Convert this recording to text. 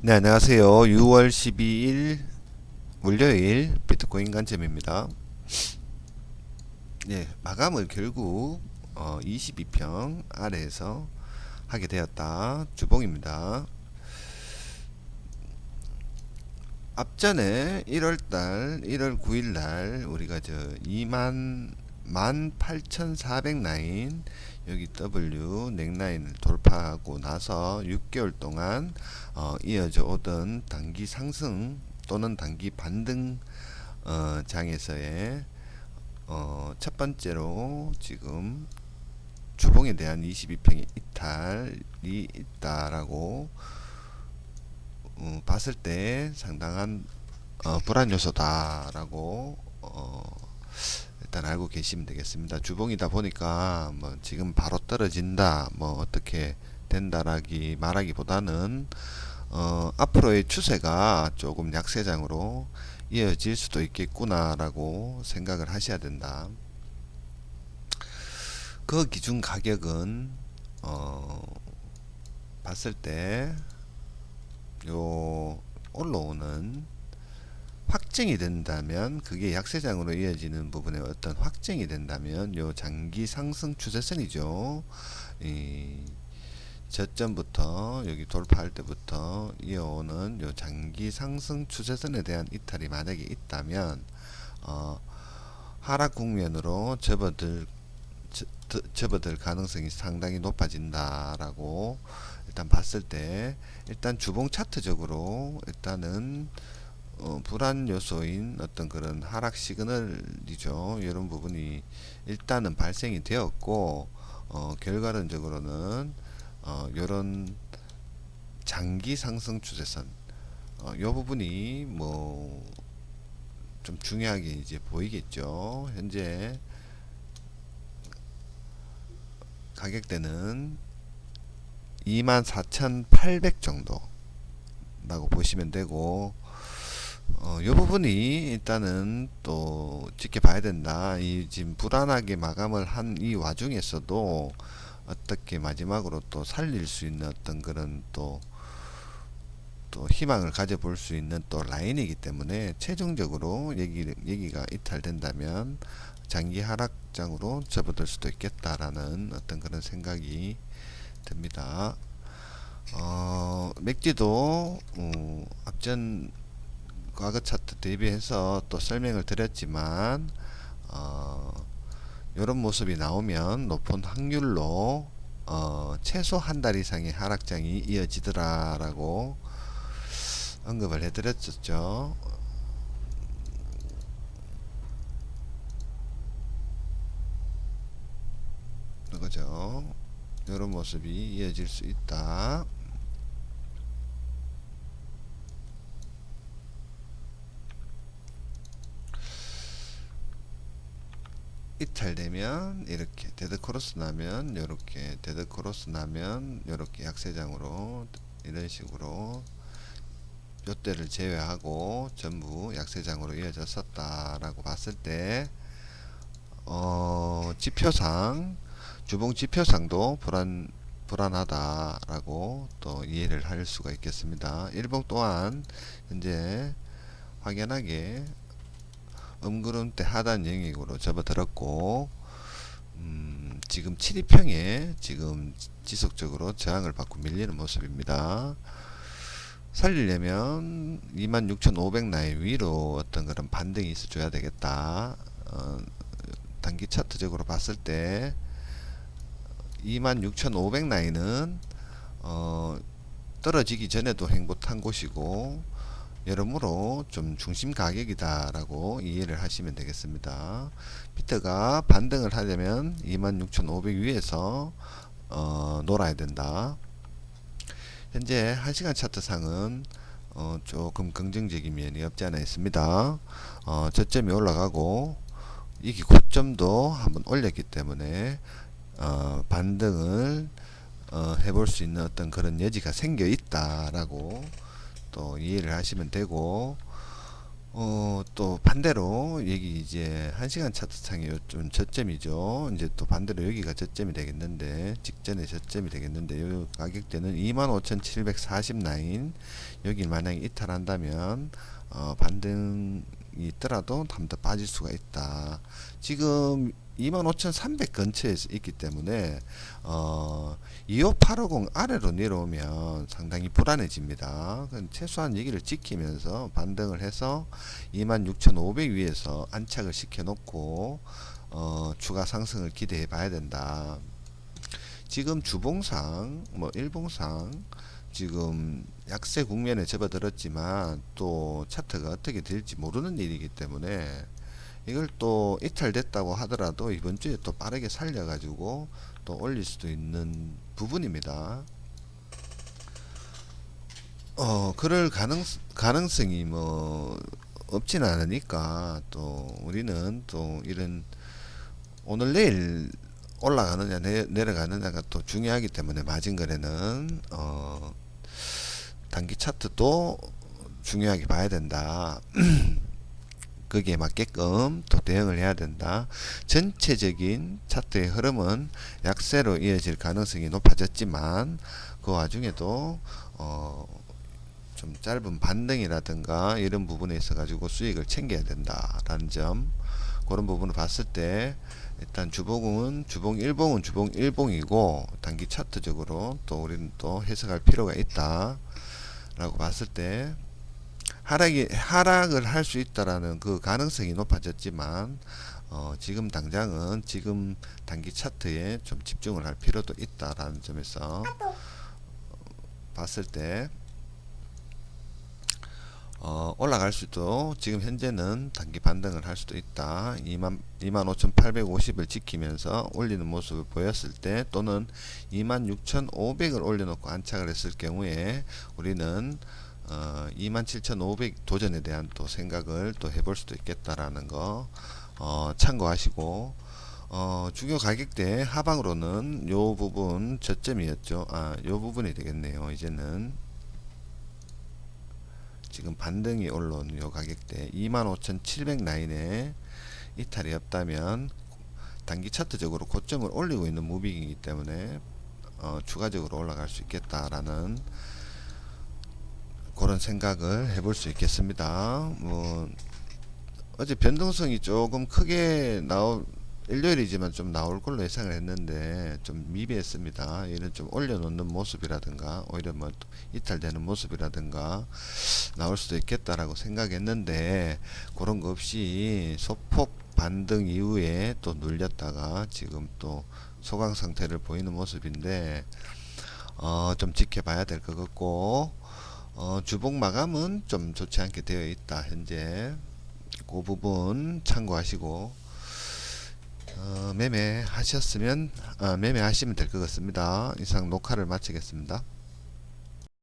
네, 안녕하세요. 6월 12일 월요일 비트코인 관점입니다. 네, 마감을 결국 어, 22평 아래에서 하게 되었다. 주봉입니다. 앞전에 1월달 1월 9일날 우리가 저 2만 18,400 라인 여기 W 넥라인을 돌파하고 나서 6개월 동안 어, 이어져 오던 단기 상승 또는 단기 반등 어, 장에서의 어, 첫 번째로 지금 주봉에 대한 22평의 이탈이 있다라고 어, 봤을 때 상당한 어, 불안 요소다라고 어, 일단 알고 계시면 되겠습니다. 주봉이다 보니까 뭐 지금 바로 떨어진다, 뭐 어떻게 된다라기 말하기보다는 어, 앞으로의 추세가 조금 약세장으로 이어질 수도 있겠구나라고 생각을 하셔야 된다. 그 기준 가격은 어, 봤을 때 요 올라오는 확정이 된다면 그게 약세장으로 이어지는 부분에 어떤 확정이 된다면 요 장기 상승 추세선이죠. 이 저점부터 여기 돌파할 때부터 이어오는 요 장기 상승 추세선에 대한 이탈이 만약에 있다면 어, 하락 국면으로 접어들 접어들 가능성이 상당히 높아진다라고 일단 봤을 때 일단 주봉 차트적으로 일단은 어, 불안 요소인 어떤 그런 하락 시그널이죠. 이런 부분이 일단은 발생이 되었고 어, 결과론적으로는 어, 이런 장기 상승 추세선 어, 이 부분이 뭐 좀 중요하게 이제 보이겠죠. 현재 가격대는 24,800 정도라고 보시면 되고 어, 이 부분이 일단은 또 지켜봐야 된다. 이 지금 불안하게 마감을 한 이 와중에서도 어떻게 마지막으로 또 살릴 수 있는 어떤 그런 또, 또 희망을 가져볼 수 있는 또 라인이기 때문에 최종적으로 얘기, 얘기가 이탈된다면 장기 하락장으로 접어들 수도 있겠다라는 어떤 그런 생각이 듭니다. 어, 맥디도 어, 앞전 과거 차트 대비해서 또 설명을 드렸지만 어, 이런 모습이 나오면 높은 확률로 어, 최소 한 달 이상의 하락장이 이어지더라라고 언급을 해드렸었죠. 그거죠. 이런 모습이 이어질 수 있다. 이탈되면 이렇게 데드 크로스 나면 이렇게 데드 크로스 나면 이렇게 약세장으로 이런 식으로 요때를 제외하고 전부 약세장으로 이어졌었다 라고 봤을 때 어, 지표상 주봉 지표상도 불안 불안하다 라고 또 이해를 할 수가 있겠습니다. 일봉 또한 현재 확연하게 음구름대 하단 영역으로 접어들었고 음, 지금 7위평에 지금 지속적으로 저항을 받고 밀리는 모습입니다. 살리려면 26,500 라인 위로 어떤 그런 반등이 있어줘야 되겠다. 어, 단기 차트적으로 봤을 때 26,500 라인은 어, 떨어지기 전에도 행보한 곳이고 여러모로 좀 중심 가격이다라고 이해를 하시면 되겠습니다. 비트가 반등을 하려면 26,500 위에서 어, 놀아야 된다. 현재 1시간 차트상은 어, 조금 긍정적인 면이 없지 않아 있습니다. 어, 저점이 올라가고 이기 고점도 한번 올렸기 때문에 어, 반등을 어, 해볼 수 있는 어떤 그런 여지가 생겨 있다라고 또 이해를 하시면 되고 어, 또 반대로 여기 이제 1시간 차트창이 좀 저점이죠. 이제 또 반대로 여기가 저점이 되겠는데 직전에 저점이 되겠는데 요 가격대는 25,740 라인 여기 만약에 이탈한다면 어, 반등이 있더라도 한더 빠질 수가 있다. 지금 25,300 근처에 있기 때문에 어, 25850 아래로 내려오면 상당히 불안해집니다. 최소한 여기를 지키면서 반등을 해서 26,500 위에서 안착을 시켜놓고 어, 추가 상승을 기대해 봐야 된다. 지금 주봉상, 뭐 일봉상 지금 약세 국면에 접어들었지만 또 차트가 어떻게 될지 모르는 일이기 때문에 이걸 또 이탈됐다고 하더라도 이번 주에 또 빠르게 살려가지고 또 올릴 수도 있는 부분입니다. 어, 그럴 가능, 가능성이 뭐, 없지는 않으니까, 또, 우리는 또 이런, 오늘 내일 올라가느냐, 내, 내려가느냐가 또 중요하기 때문에, 마진 거래는, 어, 단기 차트도 중요하게 봐야 된다. 거기에 맞게끔 또 대응을 해야 된다. 전체적인 차트의 흐름은 약세로 이어질 가능성이 높아졌지만 그 와중에도 어, 좀 짧은 반등이라든가 이런 부분에 있어 가지고 수익을 챙겨야 된다라는 점 그런 부분을 봤을 때 일단 주봉은 주봉 일봉은 주봉 일봉이고 단기 차트적으로 또 우리는 또 해석할 필요가 있다 라고 봤을 때 하락이 하락을 할 수 있다라는 그 가능성이 높아졌지만 어, 지금 당장은 지금 단기 차트에 좀 집중을 할 필요도 있다라는 점에서 어, 봤을 때 어, 올라갈 수도 지금 현재는 단기 반등을 할 수도 있다. 2만 25,850을 지키면서 올리는 모습을 보였을 때 또는 26,500을 올려놓고 안착을 했을 경우에 우리는 어, 27,500 도전에 대한 또 생각을 또 해볼 수도 있겠다라는 거 어, 참고하시고 어, 주요 가격대 하방으로는 요 부분 저점이었죠. 아, 요 부분이 되겠네요. 이제는 지금 반등이 올라온 요 가격대 25,700 라인에 이탈이 없다면 단기 차트적으로 고점을 올리고 있는 무빙이기 때문에 어, 추가적으로 올라갈 수 있겠다라는 그런 생각을 해볼 수 있겠습니다. 뭐 어제 변동성이 조금 크게 나올 일요일이지만 좀 나올 걸로 예상을 했는데 좀 미비했습니다. 이런 좀 올려놓는 모습이라든가 오히려 뭐 이탈되는 모습이라든가 나올 수도 있겠다라고 생각했는데 그런 거 없이 소폭 반등 이후에 또 눌렸다가 지금 또 소강 상태를 보이는 모습인데 어, 좀 지켜봐야 될 것 같고 어, 주봉 마감은 좀 좋지 않게 되어 있다 현재 그 부분 참고하시고 어, 매매하셨으면 어, 매매하시면 될 것 같습니다. 이상 녹화를 마치겠습니다.